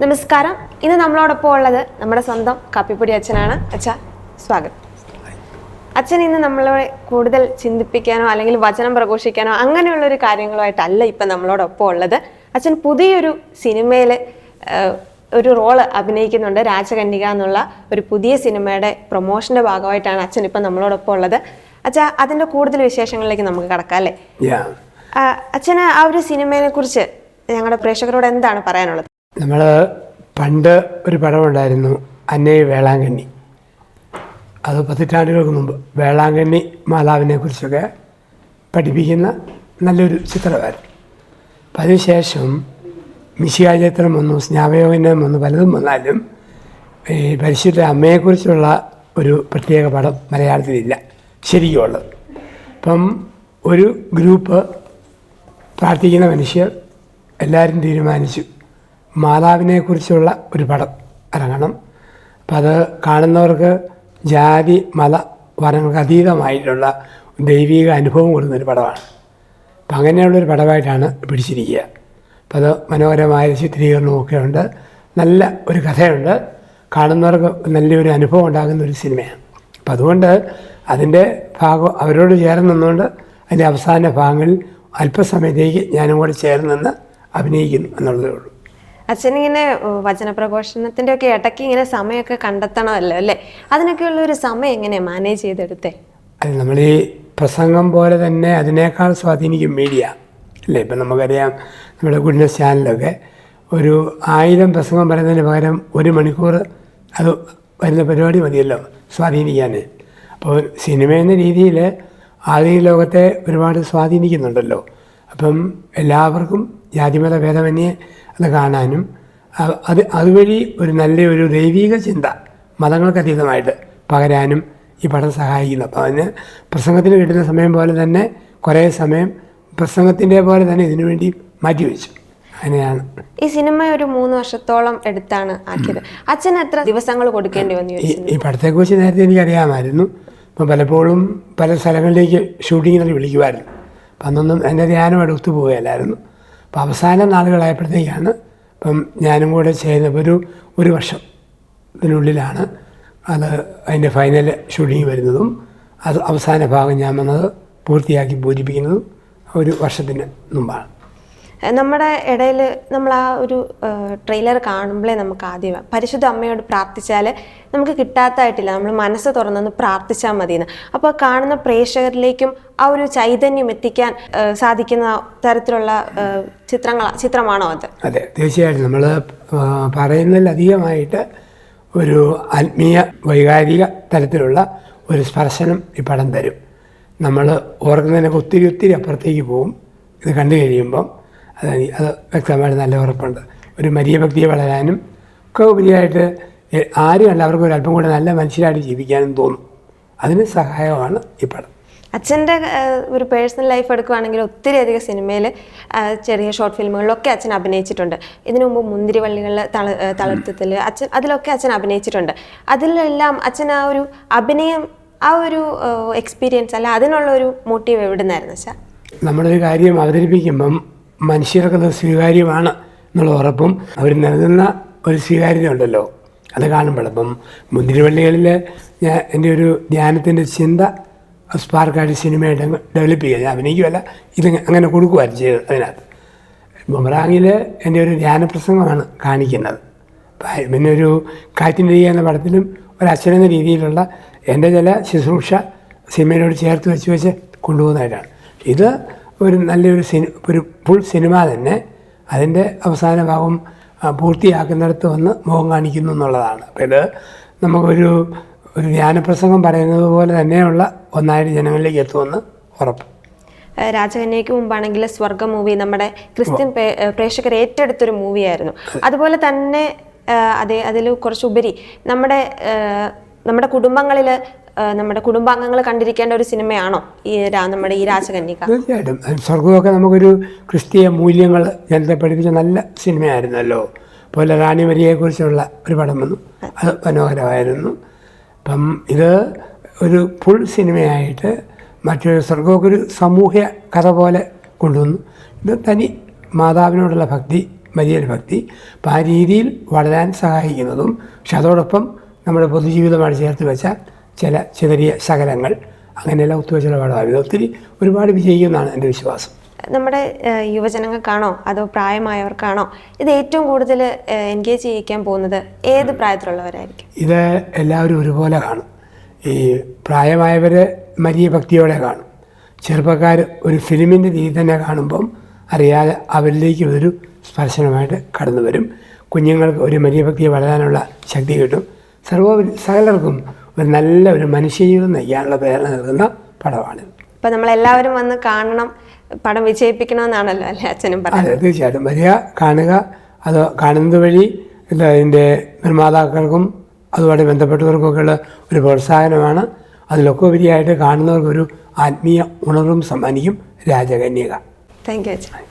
നമസ്കാരം. ഇന്ന് നമ്മളോടൊപ്പം ഉള്ളത് നമ്മുടെ സ്വന്തം കാപ്പിപ്പൊടി അച്ഛനാണ്. അച്ഛ സ്വാഗതം. അച്ഛൻ ഇന്ന് നമ്മളെ കൂടുതൽ ചിന്തിപ്പിക്കാനോ അല്ലെങ്കിൽ വചനം പ്രഘോഷിക്കാനോ അങ്ങനെയുള്ള ഒരു കാര്യങ്ങളുമായിട്ടല്ല ഇപ്പം നമ്മളോടൊപ്പം ഉള്ളത്. അച്ഛൻ പുതിയൊരു സിനിമയിൽ ഒരു റോൾ അഭിനയിക്കുന്നുണ്ട് രാജകന്യക എന്നുള്ള ഒരു പുതിയ സിനിമയുടെ പ്രൊമോഷന്റെ ഭാഗമായിട്ടാണ് അച്ഛൻ ഇപ്പം നമ്മളോടൊപ്പം ഉള്ളത്. അച്ഛാ അതിന്റെ കൂടുതൽ വിശേഷങ്ങളിലേക്ക് നമുക്ക് കടക്കാം അല്ലേ? അച്ഛന് ആ ഒരു സിനിമയെ കുറിച്ച് ഞങ്ങളുടെ പ്രേക്ഷകരോട് എന്താണ് പറയാനുള്ളത്? നമ്മൾ പണ്ട് ഒരു പടമുണ്ടായിരുന്നു അന്നേ വേളാങ്കണ്ണി. അത് പതിറ്റാണ്ടുകൾക്ക് മുമ്പ്. വേളാങ്കണ്ണി മാതാവിനെ കുറിച്ചൊക്കെ പഠിപ്പിക്കുന്ന നല്ലൊരു ചിത്രമായിരുന്നു അപ്പം അതിനുശേഷം മിശികാചരിത്രം വന്നു സ്നാപയോഗനം വന്നു പലതും വന്നാലും ഈ പരിശുദ്ധ അമ്മയെക്കുറിച്ചുള്ള ഒരു പ്രത്യേക പടം മലയാളത്തിലില്ല ശരിക്കുള്ളത് അപ്പം ഒരു ഗ്രൂപ്പ് പ്രാർത്ഥിക്കുന്ന മനുഷ്യർ എല്ലാവരും തീരുമാനിച്ചു മാതാവിനെക്കുറിച്ചുള്ള ഒരു പടം ഇറങ്ങണം. അപ്പം അത് കാണുന്നവർക്ക് ജാതി മത വർണങ്ങൾക്ക് അതീതമായിട്ടുള്ള ദൈവിക അനുഭവം കൊടുക്കുന്നൊരു പടമാണ്. അപ്പം അങ്ങനെയുള്ളൊരു പടമായിട്ടാണ് പിടിച്ചിരിക്കുക. അപ്പം അത് മനോഹരമായ ചിത്രീകരണവും ഒക്കെ ഉണ്ട്. നല്ല ഒരു കഥയുണ്ട്. കാണുന്നവർക്ക് നല്ലൊരു അനുഭവം ഉണ്ടാകുന്ന ഒരു സിനിമയാണ്. അപ്പം അതുകൊണ്ട് അതിന്റെ ഭാഗം അവരോട് ചേർന്ന് നിന്നുകൊണ്ട് അതിന്റെ അവസാന ഭാഗങ്ങളിൽ അല്പസമയത്തേക്ക് ഞാനും കൂടെ ചേർന്ന് നിന്ന് അഭിനയിക്കുന്നു എന്നുള്ളതേ ഉള്ളൂ. അച്ഛനിങ്ങനെ വചനപ്രഘോഷണത്തിന്റെ ഒക്കെ ഇടയ്ക്ക് ഇങ്ങനെ സമയമൊക്കെ കണ്ടെത്തണമല്ലോ അല്ലേ? അതിനൊക്കെയുള്ള ഒരു സമയം എങ്ങനെ മാനേജ് ചെയ്തെടുത്തേ? അത് നമ്മൾ ഈ പ്രസംഗം പോലെ തന്നെ അതിനേക്കാൾ സ്വാധീനിക്കും മീഡിയ അല്ലേ? ഇപ്പം നമുക്കറിയാം നമ്മുടെ ഗുഡ്നസ് ചാനലൊക്കെ ഒരു ആയിരം പ്രസംഗം പറയുന്നതിന് പകരം ഒരു മണിക്കൂർ അത് വരുന്ന പരിപാടി മതിയല്ലോ സ്വാധീനിക്കാൻ അപ്പോൾ സിനിമ എന്ന രീതിയിൽ ആധുനിക ലോകത്തെ ഒരുപാട് സ്വാധീനിക്കുന്നുണ്ടല്ലോ. അപ്പം എല്ലാവർക്കും ജാതിമത ഭേദമന്യേ അത് കാണാനും അത് അതുവഴി ഒരു നല്ല ഒരു ദൈവീക ചിന്ത മതങ്ങൾക്കതീതമായിട്ട് പകരാനും ഈ പഠനം സഹായിക്കുന്നു. അപ്പോൾ അതിന് പ്രസംഗത്തിന് കിട്ടുന്ന സമയം പോലെ തന്നെ കുറേ സമയം പ്രസംഗത്തിന്റെ പോലെ തന്നെ ഇതിനു വേണ്ടി മാറ്റിവെച്ചു അങ്ങനെയാണ്. ഈ സിനിമ ഒരു മൂന്ന് വർഷത്തോളം എടുത്താണ് ആക്കിയത്. അച്ഛൻ എത്ര ദിവസങ്ങൾ കൊടുക്കേണ്ടി വന്നു ഈ പടത്തെക്കുറിച്ച് നേരത്തെ എനിക്കറിയാമായിരുന്നു. അപ്പം പലപ്പോഴും പല സ്ഥലങ്ങളിലേക്ക് ഷൂട്ടിങ്ങിനൊക്കെ വിളിക്കുമായിരുന്നു. അപ്പം അന്നൊന്നും എന്റെ ധ്യാനം അടുത്ത് ഒത്തുപോവുകയല്ലായിരുന്നു അപ്പം അവസാന നാളുകളായപ്പോഴത്തേക്കാണ് ഇപ്പം ഞാനും കൂടെ ചെയ്യുന്ന ഒരു ഒരു വർഷം ഇതിനുള്ളിലാണ്. അത് അതിന്റെ ഫൈനൽ ഷൂട്ടിങ് വരുന്നതും അത് അവസാന ഭാഗം ഞാൻ വന്നത് പൂർത്തിയാക്കി പൂരിപ്പിക്കുന്നതും ഒരു വർഷത്തിന് മുമ്പാണ്. നമ്മുടെ ഇടയിൽ നമ്മൾ ആ ഒരു ട്രെയിലർ കാണുമ്പോഴേ നമുക്ക് ആദ്യം പരിശുദ്ധ അമ്മയോട് പ്രാർത്ഥിച്ചാൽ നമുക്ക് കിട്ടാത്തതായിട്ടില്ല നമ്മൾ മനസ്സ് തുറന്നൊന്ന് പ്രാർത്ഥിച്ചാൽ മതിയെന്ന് അപ്പോൾ കാണുന്ന പ്രേക്ഷകരിലേക്കും ആ ഒരു ചൈതന്യം എത്തിക്കാൻ സാധിക്കുന്ന തരത്തിലുള്ള ചിത്രങ്ങൾ ചിത്രമാണോ അത്? അതെ തീർച്ചയായിട്ടും. നമ്മൾ പറയുന്നതിലധികമായിട്ട് ഒരു ആത്മീയ വൈകാരിക തരത്തിലുള്ള ഒരു സ്പർശനം ഈ പടം തരും. നമ്മൾ ഓർക്കുന്നതിനൊക്കെ ഒത്തിരി ഒത്തിരി അപ്പുറത്തേക്ക് പോകും. ഇത് കണ്ടു കഴിയുമ്പം അത് അത് വ്യക്തമായിട്ട് നല്ല ഉറപ്പുണ്ട്. ഒരു മരിയ ഭക്തിയെ വളരാനും ഒക്കെ ഉപരിയായിട്ട് ആര് അല്ല അവർക്ക് ഒരു അല്പം കൂടെ നല്ല മനുഷ്യരായിട്ട് ജീവിക്കാനും തോന്നും. അതിന് സഹായമാണ് ഈ പടം. അച്ഛന്റെ ഒരു പേഴ്സണൽ ലൈഫ് എടുക്കുകയാണെങ്കിൽ ഒത്തിരി അധികം സിനിമയിൽ ചെറിയ ഷോർട്ട് ഫിലിമുകളിലൊക്കെ അച്ഛൻ അഭിനയിച്ചിട്ടുണ്ട്. ഇതിനു മുമ്പ് മുന്തിരിവള്ളികളിൽ തള തളർത്തത്തിൽ അച്ഛൻ അതിലൊക്കെ അച്ഛൻ അഭിനയിച്ചിട്ടുണ്ട്. അതിലെല്ലാം അച്ഛൻ ആ ഒരു അഭിനയം ആ ഒരു എക്സ്പീരിയൻസ് അല്ല അതിനുള്ള ഒരു മോട്ടീവ് എവിടെ നിന്നായിരുന്നു അച്ഛാ? നമ്മളൊരു കാര്യം അവതരിപ്പിക്കുമ്പം മനുഷ്യർക്കത് സ്വീകാര്യമാണ് എന്നുള്ള ഉറപ്പും അവർ നൽകുന്ന ഒരു സ്വീകാര്യത ഉണ്ടല്ലോ അത് കാണുമ്പോൾ അപ്പം മുന്തിരിവള്ളികളിൽ ഞാൻ എന്റെ ഒരു ധ്യാനത്തിന്റെ ചിന്ത സ്പാർക്കായിട്ട് സിനിമയായിട്ട് ഡെവലപ്പ് ചെയ്യുക. ഞാൻ അഭിനയിക്കുമല്ല ഇത് അങ്ങനെ കൊടുക്കുമായിരുന്നു ചെയ്ത് അതിനകത്ത്. ബുമറാങ്ങിൽ എന്റെ ഒരു ധ്യാനപ്രസംഗമാണ് കാണിക്കുന്നത്. പിന്നെ ഒരു കാറ്റിന്റെ രീതി എന്ന പടത്തിലും ഒരു അച്ഛനെന്ന രീതിയിലുള്ള എന്റെ ചില ശുശ്രൂഷ സിനിമയോട് ചേർത്ത് വെച്ച് വെച്ച് കൊണ്ടുപോകുന്നതായിട്ടാണ്. ഇത് ഒരു നല്ലൊരു സിനി ഒരു ഫുൾ സിനിമ തന്നെ അതിന്റെ അവസാന ഭാഗം പൂർത്തിയാക്കുന്നിടത്ത് വന്ന് മുഖം കാണിക്കുന്നു എന്നുള്ളതാണ്. അപ്പോൾ ഇത് നമുക്കൊരു ഒരു ധ്യാനപ്രസംഗം പറയുന്നത് പോലെ തന്നെയുള്ള ഒന്നായിട്ട് ജനങ്ങളിലേക്ക് എത്തുമെന്ന് ഉറപ്പ്. രാജകന്യക്ക് രാജകന്യയ്ക്ക് മുമ്പാണെങ്കിൽ സ്വർഗ മൂവി നമ്മുടെ ക്രിസ്ത്യൻ പ്രേക്ഷകർ ഏറ്റെടുത്തൊരു മൂവിയായിരുന്നു. അതുപോലെ തന്നെ അതേ അതിൽ കുറച്ചുപരി നമ്മുടെ നമ്മുടെ കുടുംബങ്ങളിൽ നമ്മുടെ കുടുംബാംഗങ്ങൾ കണ്ടിരിക്കേണ്ട ഒരു സിനിമയാണോ ഈ നമ്മുടെ ഈ രാജകന്യക? തീർച്ചയായിട്ടും. സ്വർഗമൊക്കെ നമുക്കൊരു ക്രിസ്തീയ മൂല്യങ്ങൾ ജനത്തെ പഠിപ്പിച്ച നല്ല സിനിമയായിരുന്നല്ലോ. പോലെ റാണി മരിയെക്കുറിച്ചുള്ള ഒരു പടം വന്നു. അത് മനോഹരമായിരുന്നു. അപ്പം ഇത് ഒരു ഫുൾ സിനിമയായിട്ട് മറ്റൊരു സ്വർഗമൊക്കെ ഒരു സമൂഹ്യ കഥ പോലെ കൊണ്ടുവന്നു. ഇത് തനി മാതാവിനോടുള്ള ഭക്തി വലിയൊരു ഭക്തി. അപ്പം ആ രീതിയിൽ വളരാൻ സഹായിക്കുന്നതും പക്ഷെ അതോടൊപ്പം നമ്മുടെ പൊതുജീവിതമായിട്ട് ചേർത്ത് വെച്ച ചില ചെറിയ ശകലങ്ങൾ അങ്ങനെയെല്ലാം ഒത്തുവെച്ചുള്ള പടമാണ് ഒത്തിരി ഒരുപാട് വിജയിക്കുമെന്നാണ് എന്റെ വിശ്വാസം. നമ്മുടെ യുവജനങ്ങൾക്കാണോ? അതോ പ്രായമായവർക്കാണോ? ഇത് ഏറ്റവും കൂടുതൽ എൻഗേജ് ചെയ്യിക്കാൻ പോകുന്നത് ഏത് പ്രായത്തിലുള്ളവരായിരിക്കും? ഇത് എല്ലാവരും ഒരുപോലെ കാണും. ഈ പ്രായമായവർ മരിയ ഭക്തിയോടെ കാണും. ചെറുപ്പക്കാർ ഒരു ഫിലിമിന്റെ രീതി തന്നെ കാണുമ്പം അറിയാതെ അവരിലേക്ക് ഒരു സ്പർശനമായിട്ട് കടന്നു വരും കുഞ്ഞുങ്ങൾക്ക് ഒരു മരിയ ഭക്തിയെ വളരാനുള്ള ശക്തി കിട്ടും. സർവ സകലർക്കും ഒരു നല്ല ഒരു മനുഷ്യജീവിതം നയിക്കാനുള്ള പ്രേരണ നൽകുന്ന പടമാണ്. ഇപ്പൊ നമ്മളെല്ലാവരും വന്ന് കാണണം പടം വിജയിപ്പിക്കണമെന്നാണല്ലോ അല്ലേ അച്ഛനും പറഞ്ഞത്? അതെ തീർച്ചയായിട്ടും. വരിക കാണുക അത് കാണുന്നത് വഴി അതിന്റെ നിർമ്മാതാക്കൾക്കും അതുമായിട്ട് ബന്ധപ്പെട്ടവർക്കൊക്കെയുള്ള ഒരു പ്രോത്സാഹനമാണ്. അതിലൊക്കെ ഉപരിയായിട്ട് കാണുന്നവർക്കൊരു ആത്മീയ ഉണർവും സമ്മാനിക്കും രാജകന്യക. താങ്ക് യു അച്ഛൻ.